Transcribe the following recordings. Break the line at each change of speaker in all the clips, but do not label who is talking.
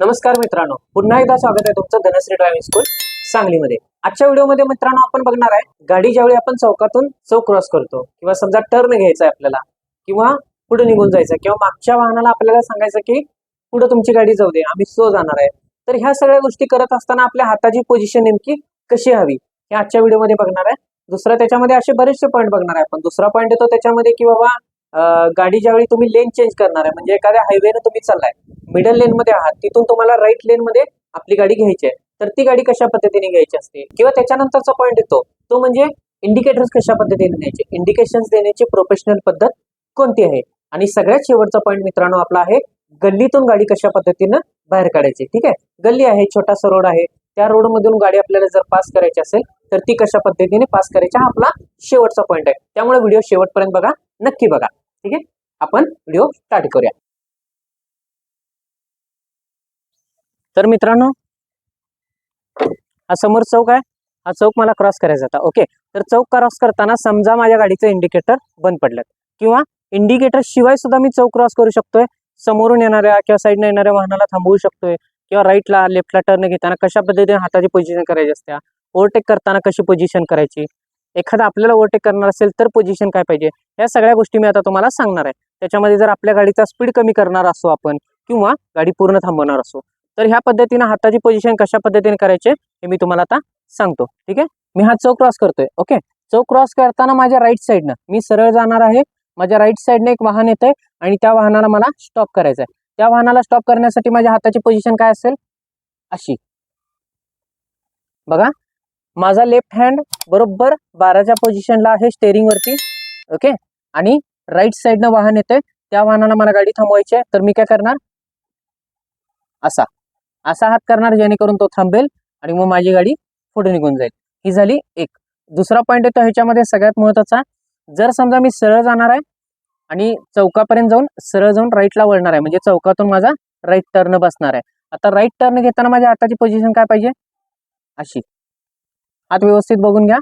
नमस्कार मित्रांनो. पुन्हा एकदा स्वागत आहे तुमचं धनश्री ड्रायव्हिंग स्कूल सांगलीमध्ये. आजच्या व्हिडिओमध्ये मित्रांनो आपण बघणार आहे गाडी ज्यावेळी आपण चौकातून चौक क्रॉस करतो किंवा समजा टर्न घ्यायचा आहे आपल्याला किंवा पुढे निघून जायचं किंवा मागच्या वाहनाला आपल्याला सांगायचं की पुढे तुमची गाडी जाऊ दे आम्ही सो जाणार आहे. तर ह्या सगळ्या गोष्टी करत असताना आपल्या हाताची पोझिशन नेमकी कशी हवी हे आजच्या व्हिडिओमध्ये बघणार आहे. दुसरा त्याच्यामध्ये असे बरेचसे पॉईंट बघणार आहे आपण. दुसरा पॉईंट येतो त्याच्यामध्ये की बाबा गाडी ज्यावेळी तुम्ही लेन चेंज करणार आहे म्हणजे एखाद्या हायवेनं तुम्ही चाललाय मिडल लेन मध्ये आहात तिथून तुम्हाला राईट लेन मध्ये आपली गाडी घ्यायची आहे. तर ती गाडी कशा पद्धतीने घ्यायची असते? किंवा त्याच्यानंतरचा पॉईंट येतो तो म्हणजे इंडिकेटर्स कशा पद्धतीने द्यायचे इंडिकेशन्स देण्याची प्रोफेशनल पद्धत कोणती आहे? आणि सगळ्यात शेवटचा पॉईंट मित्रांनो आपला आहे गल्लीतून गाडी कशा पद्धतीनं बाहेर काढायची ठीक आहे? गल्ली आहे छोटासा रोड आहे त्या रोड मधून गाडी आपल्याला जर पास करायची असेल तर ती कशा पद्धतीने पास करायची हा आपला शेवटचा पॉईंट आहे. त्यामुळे व्हिडिओ शेवटपर्यंत बघा. नक्की बघा. ठीक आहे? आपण व्हिडिओ स्टार्ट करूया. तर मित्रांनो हा समोर चौक आहे. हा चौक मला क्रॉस करायचा होता. ओके तर चौक क्रॉस करताना समजा माझ्या गाडीचं इंडिकेटर बंद पडलं. किंवा इंडिकेटर शिवाय सुद्धा मी चौक क्रॉस करू शकतोय. समोरून येणाऱ्या किंवा साईडने येणाऱ्या वाहनाला थांबवू शकतोय. किंवा राईटला लेफ्टला टर्न घेताना कशा पद्धतीने हाताची पोझिशन करायची असत्या? ओव्हरटेक करताना कशी पोझिशन करायची? एखादा आपल्याला ओव्हरटेक करणार असेल तर पोझिशन काय पाहिजे? या सगळ्या गोष्टी मी आता तुम्हाला सांगणार आहे. त्याच्यामध्ये जर आपल्या गाडीचा स्पीड कमी करणार असो आपण किंवा गाडी पूर्ण थांबवणार असो तर ह्या पद्धतीनं हाताची पोझिशन कशा पद्धतीने करायचे हे मी तुम्हाला आता सांगतो. ठीक आहे? मी हा चौक क्रॉस करतोय. ओके? चौक क्रॉस करताना माझ्या राईट साईडनं मी सरळ जाणार आहे. माझ्या राईट साईडनं एक वाहन येतंय आणि त्या वाहनाला मला स्टॉप करायचं आहे त्या वाहनाला स्टॉप करण्यासाठी माझ्या हाताची पोझिशन काय असेल? अशी. बघा. माझा लेफ्ट हँड बरोबर बाराच्या पोझिशनला आहे स्टेअरिंग वरती. ओके आणि राईट साईडनं वाहन येते त्या वाहनाला मला गाडी थांबवायची आहे. तर मी काय करणार? असा. असा हात करणार जेणेकरून तो थांबेल आणि मग माझी गाडी पुढे निघून जाईल. ही झाली एक. दुसरा पॉईंट येतो ह्याच्यामध्ये सगळ्यात महत्त्वाचा. जर समजा मी सरळ जाणार आहे आणि चौकापर्यंत जाऊन सरळ जाऊन राईटला वळणार आहे म्हणजे चौकातून माझा राईट टर्न बसणार आहे. आता राईट टर्न घेताना माझ्या हाताची पोझिशन काय पाहिजे? अशी. आता व्यवस्थित बघून घ्या.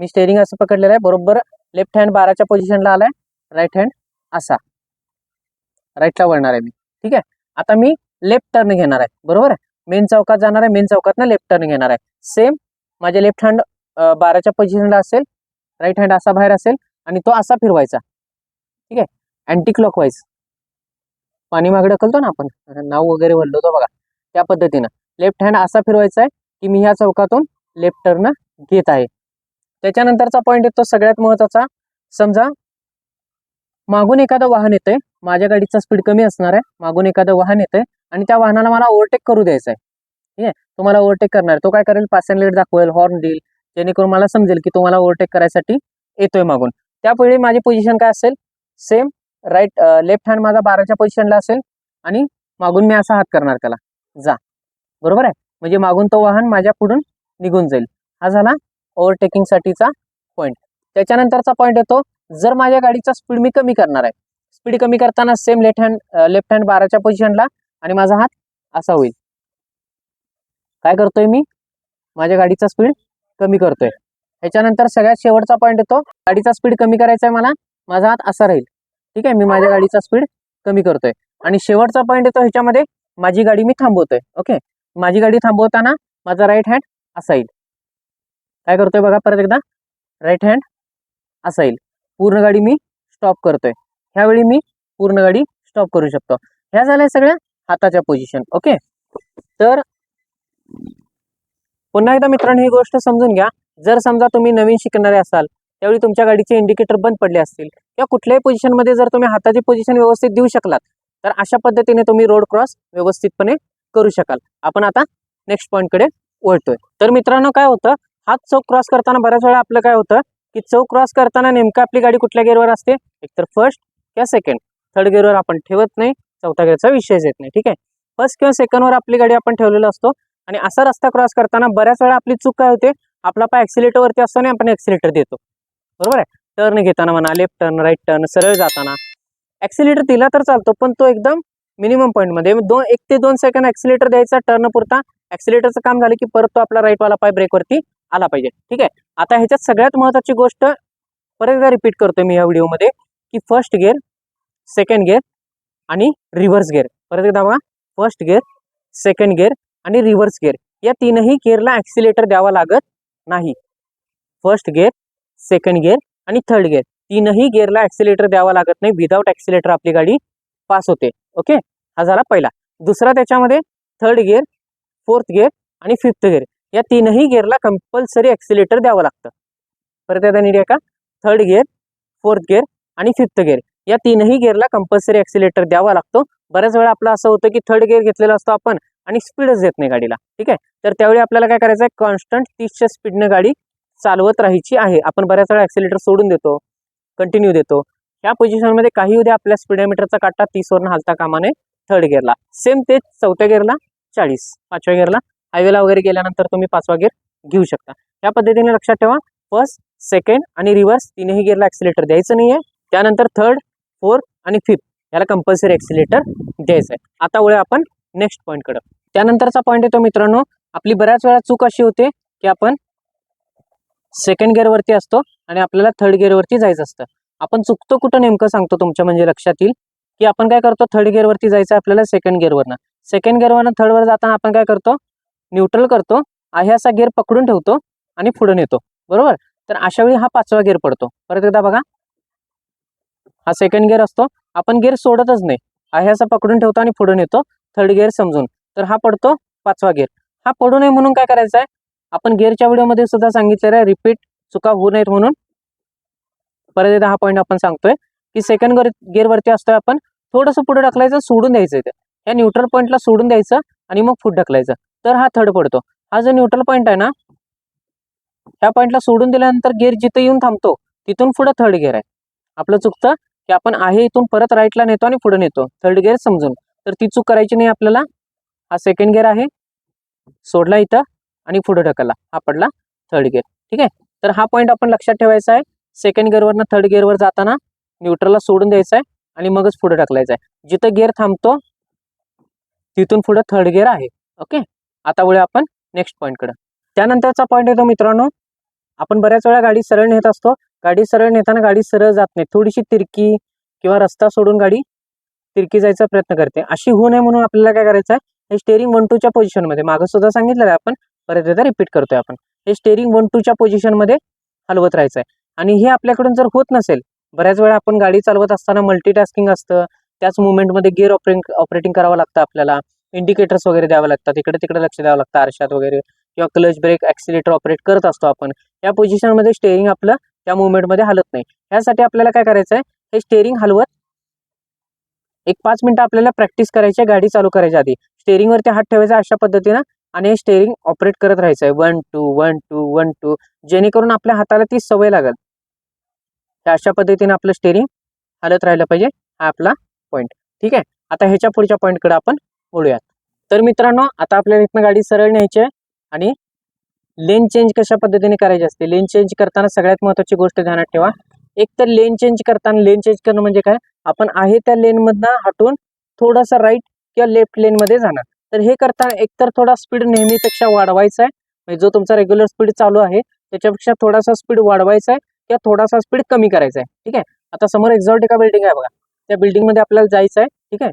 मी स्टेरिंग असं पकडलेलं आहे. बरोबर लेफ्ट हँड बाराच्या पोझिशनला आलाय. राईट हँड असा. राईटला वळणार आहे मी. ठीक आहे? आता मी लेफ्ट टर्न घेणार आहे. बरोबर आहे? मेन चौकात जाणार आहे. मेन चौकातनं लेफ्ट टर्न घेणार आहे. सेम माझे लेफ्ट हँड बाराच्या पोझिशनला असेल. राईट हँड असा बाहेर असेल आणि तो असा फिरवायचा. ठीक आहे? अँटी क्लॉकवाईज पाणी मागे ढकलतो ना आपण? नाव वगैरे वळलो बघा. त्या पद्धतीनं. लेफ्ट हँड असा फिरवायचा आहे की मी ह्या चौकातून लेफ्ट टर्न घेत आहे. त्याच्यानंतरचा पॉईंट येतो सगळ्यात महत्त्वाचा. समजा मागून एखादं वाहन येतंय माझ्या गाडीचा स्पीड कमी असणार आहे मागून एखादं वाहन येतंय आणि त्या वाहनाला मला ओव्हरटेक करू द्यायचं आहे. ठीक आहे? तुम्हाला ओव्हरटेक करणार. तो काय करेल? पास अँड लेट दाखवेल हॉर्न देईल. जेणेकरून मला समजेल की तुम्हाला ओव्हरटेक करायसाठी येतोय मागून. त्यापुढे माझी पोझिशन काय असेल? सेम राईट लेफ्ट हँड माझा बाराच्या पोझिशनला असेल आणि मागून मी असा हात करणार त्याला. जा. बरोबर आहे? म्हणजे मागून तो वाहन माझ्या पुढून निघून जाईल. हा झाला ओव्हरटेकिंगसाठीचा पॉईंट त्याच्यानंतरचा पॉईंट येतो जर माझ्या गाडीचा स्पीड मी कमी करणार आहे. स्पीड कमी करताना same left hand left hand बाराच्या पोझिशनला आणि माझा हात असा होईल. काय करतोय मी? माझ्या गाडीचा स्पीड कमी करतोय. ह्याच्यानंतर सगळ्यात शेवटचा पॉईंट येतो गाडीचा स्पीड कमी करायचा आहे मला माझा हात असा राहील. ठीक आहे? मी माझ्या गाडीचा स्पीड कमी करतोय. आणि शेवटचा पॉईंट येतो ह्याच्यामध्ये माझी गाडी मी थांबवतोय. ओके माझी गाडी थांबवताना माझा राईट हँड असा येईल काय करतोय बघा परत एकदा. राईट हँड असा येईल पूर्ण गाडी मी स्टॉप करतोय. ह्यावेळी मी पूर्ण गाडी स्टॉप करू शकतो. ह्या झाल्या सगळ्या हाताच्या पोझिशन ओके तर पुन्हा एकदा मित्रांनो ही गोष्ट समजून घ्या. जर समजा तुम्ही नवीन शिकणारे असाल त्यावेळी तुमच्या गाडीचे इंडिकेटर बंद पडले असतील किंवा कुठल्याही पोझिशनमध्ये जर तुम्ही हाताची पोझिशन व्यवस्थित देऊ शकलात तर अशा पद्धतीने तुम्ही रोड क्रॉस व्यवस्थितपणे करू शकाल. आपण आता नेक्स्ट पॉईंटकडे वळतोय. तर मित्रांनो काय होतं? हाच चौक क्रॉस करताना बऱ्याच वेळा आपलं काय होतं? की चौक क्रॉस करताना नेमकं आपली गाडी कुठल्या गेअरवर असते? एकतर फर्स्ट किंवा सेकंड थर्ड गेअरवर आपण ठेवत नाही चौथ्या गेअरचा विषयच येत नाही ठीक आहे? फर्स्ट किंवा सेकंडवर आपली गाडी आपण ठेवलेला असतो. आणि असा रस्ता क्रॉस करताना बऱ्याच वेळा आपली चूक काय होते? आपला पाय ॲक्सिलेटरवरती असतो आणि आपण ॲक्सिलेटर देतो. बरोबर आहे? टर्न घेताना म्हणा लेफ्ट टर्न राईट टर्न सरळ जाताना. ॲक्सिलेटर दिला तर चालतो पण तो एकदम मिनिमम पॉईंटमध्ये दोन एक ते दोन सेकंड ॲक्सिलेटर द्यायचा टर्न पुरता ॲक्सिलेटरचं काम झालं की परत तो आपला राईटवाला पाय ब्रेकवरती आला पाहिजे. ठीक आहे? आता ह्याच्यात सगळ्यात महत्त्वाची गोष्ट परत एकदा रिपीट करतोय मी या व्हिडिओमध्ये की फर्स्ट गिअर सेकंड गिअर आणि रिव्हर्स गिअर परत एकदा बघा. फर्स्ट गिअर सेकंड गिअर आणि रिव्हर्स गिअर या तीनही गिअरला ॲक्सिलेटर द्यावा लागत नाही. फर्स्ट गिअर सेकंड गिअर आणि थर्ड गिअर तीनही गिअरला ॲक्सिलेटर द्यावा लागत नाही. विदाऊट ॲक्सिलेटर आपली गाडी पास होते. ओके हा झाला पहिला. दुसरा त्याच्यामध्ये थर्ड गिअर फोर्थ गेअर आणि फिफ्थ गेअर. या तीनही गेअरला कंपल्सरी ॲक्सिलेटर द्यावं लागतं. परत एकदा नीट का? थर्ड गेअर फोर्थ गेअर आणि फिफ्थ गेअर. या तीनही गेअरला कंपल्सरी ॲक्सिलेटर द्यावा लागतो. बऱ्याच वेळा आपलं असं होतं की थर्ड गेअर घेतलेला असतो आपण आणि स्पीडच देत नाही गाडीला. ठीक आहे? तर त्यावेळी आपल्याला काय करायचं आहे कॉन्स्टंट तीसच्या स्पीडनं गाडी चालवत राहायची आहे. आपण बऱ्याच वेळा ॲक्सिलेटर सोडून देतो. कंटिन्यू देतो. ह्या पोझिशनमध्ये काही उद्या आपल्या स्पीडोमीटरचा काटा तीसवरून हालता कामाने थर्ड गिअरला. सेम तेच चौथ्या गिअरला. चाळीस पाचव्या गिअरला हायवेला वगैरे गेल्यानंतर तुम्ही पाचवा गिअर घेऊ शकता. या पद्धतीने लक्षात ठेवा फर्स्ट सेकंड आणि रिव्हर्स तिन्ही गिअरला ॲक्सिलेटर द्यायचं नाही आहे त्यानंतर थर्ड फोर्थ आणि फिफ्थ याला कंपल्सरी ॲक्सिलेटर द्यायचं आहे. आता वळूया आपण नेक्स्ट पॉईंटकडं त्यानंतरचा पॉईंट येतो मित्रांनो आपली बऱ्याच वेळा चूक अशी होते की आपण सेकंड गिअरवरती असतो आणि आपल्याला थर्ड गिअरवरती जायचं असतं. आपण चुकतो कुठं नेमकं सांगतो तुमच्या म्हणजे लक्षात येईल. की आपण काय करतो थर्ड गिअरवरती जायचं आहे आपल्याला सेकंड गिअरवरनं सेकंड गिअरवरनं थर्डवर जाताना आपण काय करतो? न्यूट्रल करतो. आहे असा गिअर पकडून ठेवतो आणि पुढे नेतो. बरोबर? तर अशा वेळी हा पाचवा गिअर पडतो. परत एकदा बघा. हा सेकंड गिअर असतो. आपण गिअर सोडतच नाही. आहे असा पकडून ठेवतो आणि पुढे नेतो. थर्ड गिअर समजून. तर हा पडतो पाचवा गिअर हा पडू नये म्हणून काय करायचं आहे? आपण गिअरच्या व्हिडिओमध्ये सुद्धा सांगितलेलं आहे. रिपीट चुका होऊ नयेत म्हणून. परत एकदा हा पॉईंट आपण सांगतोय. की सेकंड गेअर गिअरवरती असतोय आपण. थोडंसं पुढे ढकलायचं सोडून द्यायचं ते. या न्यूट्रल पॉईंटला सोडून द्यायचं आणि मग फूट ढकलायचं. तर हा थर्ड पडतो. हा जो न्यूट्रल पॉईंट आहे ना ह्या पॉईंटला सोडून दिल्यानंतर गेअर जिथं येऊन थांबतो तिथून पुढं थर्ड गेअर आहे. आपलं चुकतं की आपण आहे इथून परत राईटला नेतो आणि पुढे नेतो. थर्ड गेअर समजून. तर ती चूक करायची नाही आपल्याला. हा सेकंड गेअर आहे. सोडला इथं आणि पुढे ढकलला. हा पडला थर्ड गेअर ठीक आहे? तर हा पॉईंट आपण लक्षात ठेवायचा आहे. सेकंड गेअरवरनं थर्ड गेअरवर जाताना न्यूट्रलला सोडून द्यायचं आहे आणि मगच पुढे ढकलायचं आहे. जिथं गेअर थांबतो तिथून पुढे थर्ड गिअर आहे. ओके आता वळूया आपण नेक्स्ट पॉईंटकडे त्यानंतरचा पॉईंट येतो मित्रांनो आपण बऱ्याच वेळा गाडी सरळ नेत असतो. गाडी सरळ नेताना गाडी सरळ जात नाही. थोडीशी तिरकी किंवा रस्ता सोडून गाडी तिरकी जायचा प्रयत्न करते. अशी होऊ नये म्हणून आपल्याला काय करायचं आहे हे स्टेरिंग वन टूच्या पोझिशनमध्ये मागं सुद्धा सांगितलेलं आहे आपण परत एकदा रिपीट करतोय आपण. हे स्टेरिंग वन टूच्या पोझिशनमध्ये हलवत राहायचं आहे आणि हे आपल्याकडून जर होत नसेल बऱ्याच वेळा आपण गाडी चालवत असताना मल्टीटास्किंग असतं त्याच मुवमेंटमध्ये गिअर ऑपरेट ऑपरेटिंग करावं लागतं आपल्याला. इंडिकेटर्स वगैरे द्यावं लागतात. इकडे तिकडे लक्ष द्यावं लागतं आरशात वगैरे. किंवा क्लच ब्रेक ॲक्सिलेटर ऑपरेट करत असतो आपण. या पोझिशनमध्ये स्टेअरिंग आपलं त्या मुवमेंटमध्ये हलत नाही. यासाठी आपल्याला काय करायचं आहे हे स्टेअरिंग हलवत एक पाच मिनटं आपल्याला प्रॅक्टिस करायची आहे गाडी चालू करायच्या आधी. स्टेअरिंगवरती हात ठेवायचा अशा पद्धतीनं आणि हे स्टेअरिंग ऑपरेट करत राहायचं आहे one two one two one two जेणेकरून आपल्या हाताला ती सवय लागेल. अशा पद्धतीने आपलं स्टेअरिंग हलत राहिलं पाहिजे. हा आपला ठीक आहे? आता ह्याच्या पुढच्या पॉईंटकडे आपण बोलूयात तर मित्रांनो आता आपल्याला इथनं गाडी सरळ न्यायची आहे आणि लेन चेंज कशा पद्धतीने करायची असते? लेन चेंज करताना सगळ्यात महत्त्वाची गोष्ट ध्यानात ठेवा. एक तर लेन चेंज करताना लेन चेंज करणं म्हणजे काय? आपण आहे त्या लेनमधनं हटून थोडासा राईट किंवा लेफ्ट लेनमध्ये जाणार. तर हे करताना एकतर थोडा स्पीड नेहमीपेक्षा वाढवायचा आहे. म्हणजे जो तुमचा रेग्युलर स्पीड चालू आहे त्याच्यापेक्षा थोडासा स्पीड वाढवायचा आहे किंवा थोडासा स्पीड कमी करायचा आहे. ठीक आहे? आता समोर एक्झॉटिका बिल्डिंग आहे बघा. त्या बिल्डिंगमध्ये आपल्याला जायचं आहे. ठीक आहे?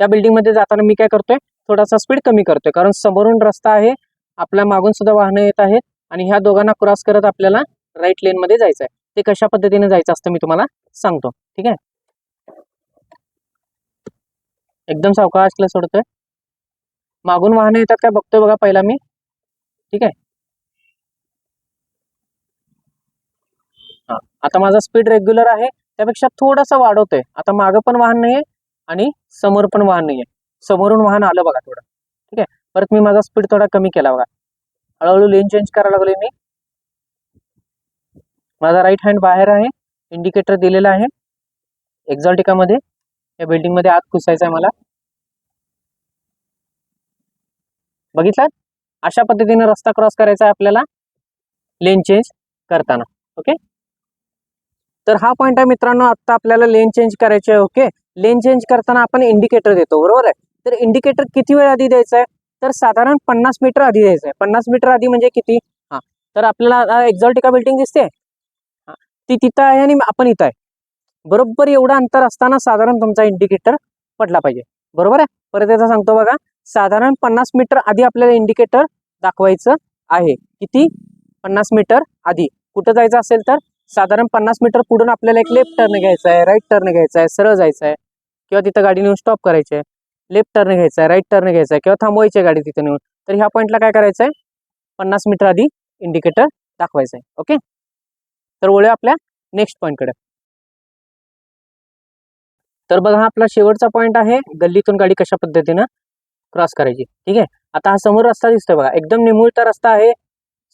त्या बिल्डिंगमध्ये जाताना मी काय करतोय? थोडासा स्पीड कमी करतोय. कारण समोरून रस्ता आहे आपल्या मागून सुद्धा वाहनं येत आहेत आणि ह्या दोघांना क्रॉस करत आपल्याला राईट लेनमध्ये जायचं आहे. ते कशा पद्धतीने जायचं असतं मी तुम्हाला सांगतो. ठीक आहे? एकदम सावकाशला सोडतोय. मागून वाहनं येतात काय बघतोय बघा पहिला मी. ठीक आहे? हा. आता माझा स्पीड रेग्युलर आहे. त्यापेक्षा थोडासा वाढवतोय. आता मागं पण वाहन नाहीये. आणि समोर पण वाहन नाही आहे समोरून वाहन आलं बघा थोडं. ठीक आहे? परत मी माझा स्पीड थोडा कमी केला बघा. हळूहळू लेन चेंज करायला लागले मी. माझा राईट हँड बाहेर आहे. इंडिकेटर दिलेला आहे. एक्झॉल्टिकामध्ये या बिल्डिंगमध्ये आत घुसायचं आहे मला. बघितलात? अशा पद्धतीने रस्ता क्रॉस करायचा आहे आपल्याला. लेन चेंज करताना. ओके तर हा पॉईंट आहे मित्रांनो आता आपल्याला लेन चेंज करायचे आहे ओके लेन चेंज करताना आपण इंडिकेटर देतो बरोबर आहे? तर इंडिकेटर किती वेळ आधी द्यायचं आहे? तर साधारण पन्नास मीटर आधी द्यायचं आहे. पन्नास मीटर आधी म्हणजे किती? हां. तर आपल्याला एक्झॉल्टिका बिल्डिंग दिसते? ती तिथं आहे आणि आपण इथं आहे. बरोबर एवढं अंतर असताना साधारण तुमचा इंडिकेटर पडला पाहिजे. बरोबर आहे? परत एकदा सांगतो बघा. साधारण पन्नास मीटर आधी आपल्याला इंडिकेटर दाखवायचं आहे. किती? पन्नास मीटर आधी. कुठं जायचं असेल तर? साधारण पन्नास मीटर पुढून आपल्याला एक लेफ्ट टर्न घ्यायचा आहे राईट टर्न घ्यायचा आहे सरळ जायचं आहे. किंवा तिथं गाडी नेऊन स्टॉप करायची आहे. लेफ्ट टर्न घ्यायचा आहे राईट टर्न घ्यायचा आहे किंवा थांबवायची आहे गाडी तिथे नेऊन. तर ह्या पॉईंटला काय करायचं आहे? पन्नास मीटर आधी इंडिकेटर दाखवायचं आहे ओके तर वळूया आपल्या नेक्स्ट पॉईंटकडे तर बघा हा आपला शेवटचा पॉईंट आहे. गल्लीतून गाडी कशा पद्धतीनं क्रॉस करायची ठीक आहे? आता हा समोर रस्ता दिसतोय बघा. एकदम निमुळता रस्ता आहे.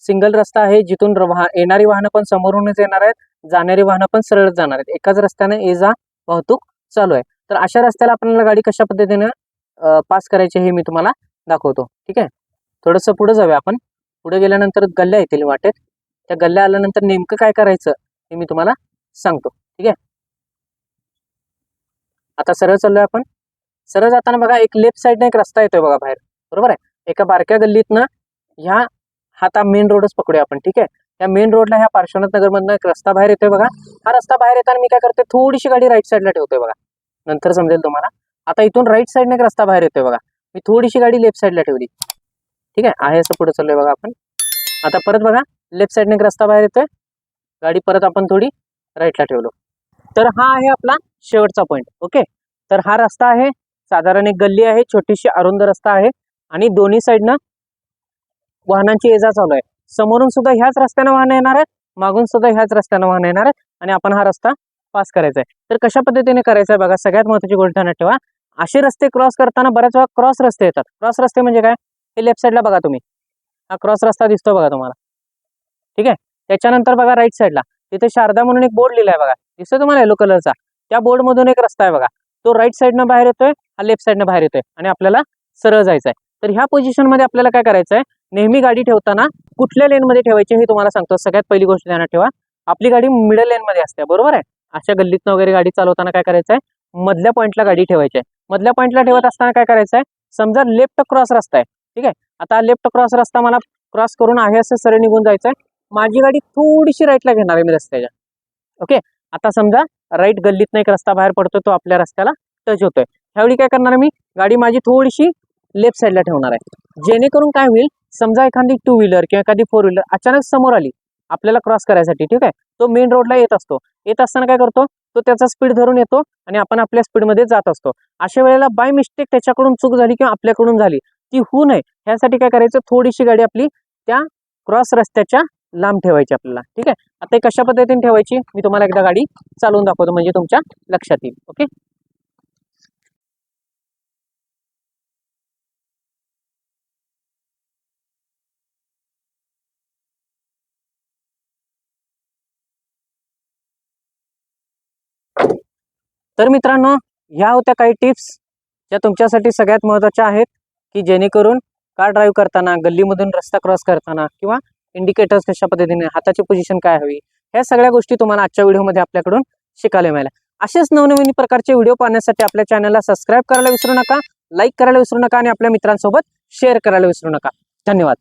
सिंगल रस्ता आहे जिथून वाह येणारी वाहनं पण समोरूनच येणार आहेत जाणारी वाहनं पण सरळ जाणार आहेत. एकाच रस्त्याने ये जा वाहतूक चालू आहे. तर अशा रस्त्याला आपल्याला गाडी कशा पद्धतीनं पास करायची हे मी तुम्हाला दाखवतो. ठीक आहे? थोडंसं पुढे जाऊया आपण. पुढे गेल्यानंतर गल्ल्या येतील वाटेत. त्या गल्ल्या आल्यानंतर नेमकं काय करायचं हे मी तुम्हाला सांगतो. ठीक आहे? आता सरळ चाललोय आपण. सरळ जाताना बघा एक लेफ्ट साईडने एक रस्ता येतोय बघा बाहेर. बरोबर आहे? एका बारक्या गल्लीतनं ह्या हाता मेन रोडच पकडूया आपण ठीक आहे? या मेन रोडला ह्या पार्श्वनाथ नगरमधनं एक रस्ता बाहेर येतोय बघा. हा रस्ता बाहेर येताना मी काय करते थोडीशी गाडी राईट साईडला ठेवतोय बघा. नंतर समजेल तुम्हाला. आता इथून राईट साईडने एक रस्ता बाहेर येतोय बघा. मी थोडीशी गाडी लेफ्ट साईडला ठेवली. ठीक आहे? आहे असं पुढे चाललोय बघा आपण. आता परत बघा लेफ्ट साईडने एक रस्ता बाहेर येतोय. गाडी परत आपण थोडी राईटला ठेवलो. तर हा आहे आपला शेवटचा पॉईंट ओके तर हा रस्ता आहे साधारण एक गल्ली आहे छोटीशी अरुंद रस्ता आहे आणि दोन्ही साईडनं वाहनांची ये जा चालू आहे. समोरून सुद्धा ह्याच रस्त्यानं वाहन येणार आहेत मागून सुद्धा ह्याच रस्त्यानं वाहन येणार आहेत आणि आपण हा रस्ता पास करायचा आहे. तर कशा पद्धतीने करायचं आहे बघा सगळ्यात महत्वाची गोष्ट ध्यानात ठेवा. असे रस्ते क्रॉस करताना बऱ्याच वेळा क्रॉस रस्ते येतात. क्रॉस रस्ते म्हणजे काय? हे लेफ्ट साईडला बघा तुम्ही. हा क्रॉस रस्ता दिसतो बघा तुम्हाला. ठीक आहे? त्याच्यानंतर बघा राईट साईडला. तिथे शारदा म्हणून एक बोर्ड लिहिला आहे बघा. दिसतो तुम्हाला येलो कलरचा? त्या बोर्डमधून एक रस्ता आहे बघा. तो राईट साईडनं बाहेर येतोय हा लेफ्ट साईडनं बाहेर येतोय आणि आपल्याला सरळ जायचं आहे तर ह्या पोझिशनमध्ये आपल्याला काय करायचं आहे नेहमी गाडी ठेवताना कुठल्या लेनमध्ये ठेवायची हे तुम्हाला सांगतो. सगळ्यात पहिली गोष्ट ध्यानात ठेवा. आपली गाडी मिडल लेनमध्ये असते. बरोबर आहे? अशा गल्लीतनं वगैरे गाडी चालवताना काय करायचं आहे मधल्या पॉईंटला गाडी ठेवायची आहे. मधल्या पॉईंटला ठेवत असताना काय करायचं आहे समजा लेफ्ट क्रॉस रस्ता आहे. ठीक आहे? आता लेफ्ट क्रॉस रस्ता मला क्रॉस करून आहे असं सरळ निघून जायचं आहे माझी गाडी थोडीशी राईटला घेणार आहे मी रस्त्याच्या. ओके? आता समजा राईट गल्लीतनं एक रस्ता बाहेर पडतो तो आपल्या रस्त्याला टच होतोय. ह्यावेळी काय करणार मी? गाडी माझी थोडीशी लेफ्ट साईडला ठेवणार आहे. जेणेकरून काय होईल? समजा एखादी टू व्हीलर किंवा एखादी फोर व्हीलर अचानक समोर आली आपल्याला क्रॉस करायसाठी ठीक आहे? तो मेन रोडला येत असतो. येत असताना काय करतो? तो त्याचा स्पीड धरून येतो आणि आपण आपल्या स्पीडमध्ये जात असतो. अशा वेळेला बाय मिस्टेक त्याच्याकडून चूक झाली किंवा आपल्याकडून झाली ती होऊ नये. ह्यासाठी काय करायचं? थोडीशी गाडी आपली त्या क्रॉस रस्त्याच्या लांब ठेवायची आपल्याला ठीक आहे? आता कशा पद्धतीने ठेवायची? मी तुम्हाला एकदा गाडी चालवून दाखवतो म्हणजे तुमच्या लक्षात येईल ओके? तर मित्रांनो ह्या होत्या काही टिप्स ज्या तुमच्यासाठी सगळ्यात महत्त्वाच्या आहेत की जेणेकरून कार ड्राईव्ह करताना गल्लीमधून रस्ता क्रॉस करताना किंवा इंडिकेटर्स कशा पद्धतीने हाताची पोझिशन काय हवी ह्या सगळ्या गोष्टी तुम्हाला आजच्या व्हिडिओमध्ये आपल्याकडून शिकायला मिळाल्या. असेच नवनवीन प्रकारचे व्हिडिओ पाहण्यासाठी आपल्या चॅनलला सबस्क्राईब करायला विसरू नका लाईक करायला विसरू नका आणि आपल्या मित्रांसोबत शेअर करायला विसरू नका. धन्यवाद.